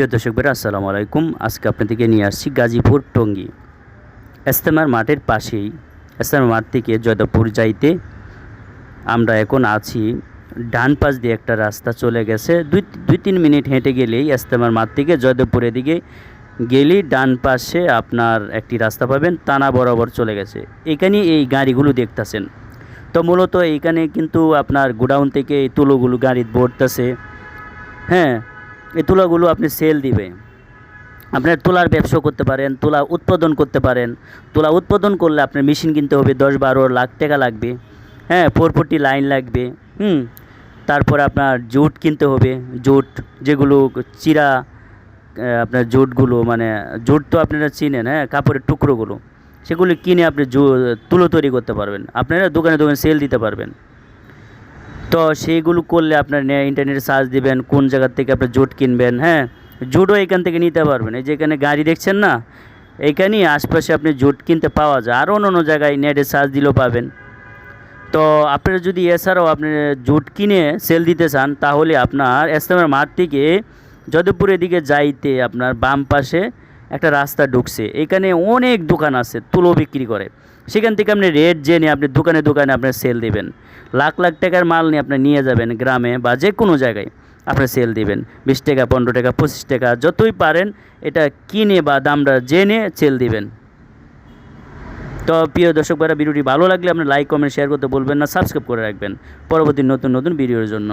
প্রিয় দর্শক আসসালামু আলাইকুম। আজকে আপনাদেরকে নিয়ে আসছি গাজীপুর টঙ্গী। এস্তেমার মাঠের পাশেই, এস্তেমার মাঠ থেকে জয়দেবপুর যাইতে আমরা এখন আছি। ডান পাশ দিয়ে একটা রাস্তা চলে গেছে। দুই দুই, তিন মিনিট হেঁটে গেলেই এস্তেমার মাঠ থেকে জয়দেবপুরের দিকে গেলেই ডান পাশে আপনার একটি রাস্তা পাবেন, টানা বরাবর চলে গেছে। এখানে এই গাড়িগুলো দেখতেছেন। তো মূলত এইখানে কিন্তু আপনার গোডাউন থেকে এই তুলোগুলো গাড়ি ভরতেছে। হ্যাঁ এই তুলাগুলো আপনি সেল দিবে আপনার তুলার ব্যবসা করতে পারেন, তুলা উৎপাদন করতে পারেন। তুলা উৎপাদন করলে আপনার মেশিন কিনতে হবে দশ বারো লাখ টাকা লাগবে। হ্যাঁ ফোরফোরটি লাইন লাগবে। হুম, তারপর আপনার জুট কিনতে হবে। জুট যেগুলো চিরা আপনার জুটগুলো মানে জুট তো আপনারা চিনেন হ্যাঁ কাপড়ের টুকরোগুলো। সেগুলো কিনে আপনি জু, তুলো তৈরি করতে পারবেন। আপনারা দোকানে দোকানে সেল দিতে পারবেন। তো সেইগুলো করলে আপনার ইন্টারনেটে সার্চ দিবেন, কোন জায়গার থেকে আপনি জুট কিনবেন হ্যাঁ? জুটও এখান থেকে নিতে পারবেন। এই যে এখানে গাড়ি দেখছেন না? এইখানেই আশপাশে আপনি জুট কিনতে পাওয়া যায়। আরও অন্য অন্য জায়গায় নেটে সার্চ দিলেও পাবেন। তো আপনারা যদি এছাড়াও আপনি জুট কিনে সেল দিতে চান, তাহলে আপনার এস্তেমার মাঠ থেকে যদবপুরের দিকে যাইতে আপনার বাম পাশে একটা রাস্তা ঢুকছে। এখানে অনেক দোকান আছে, তুলো বিক্রি করে। সেখান থেকে আপনি রেট জেনে আপনি দোকানে দোকানে আপনার সেল দিবেন। লাখ লাখ টাকার মাল নিয়ে আপনি নিয়ে যাবেন গ্রামে বা যে কোনো জায়গায় আপনি সেল দিবেন। বিশ টাকা, পনেরো টাকা, পঁচিশ টাকা, যতই পারেন এটা কিনে বা দামটা জেনে সেল দিবেন। তো প্রিয় দর্শক ভাইরা, ভিডিওটি ভালো লাগলে আপনি লাইক কমেন্ট শেয়ার করতে বলবেন না সাবস্ক্রাইব করে রাখবেন। পরবর্তী নতুন নতুন ভিডিওর জন্য।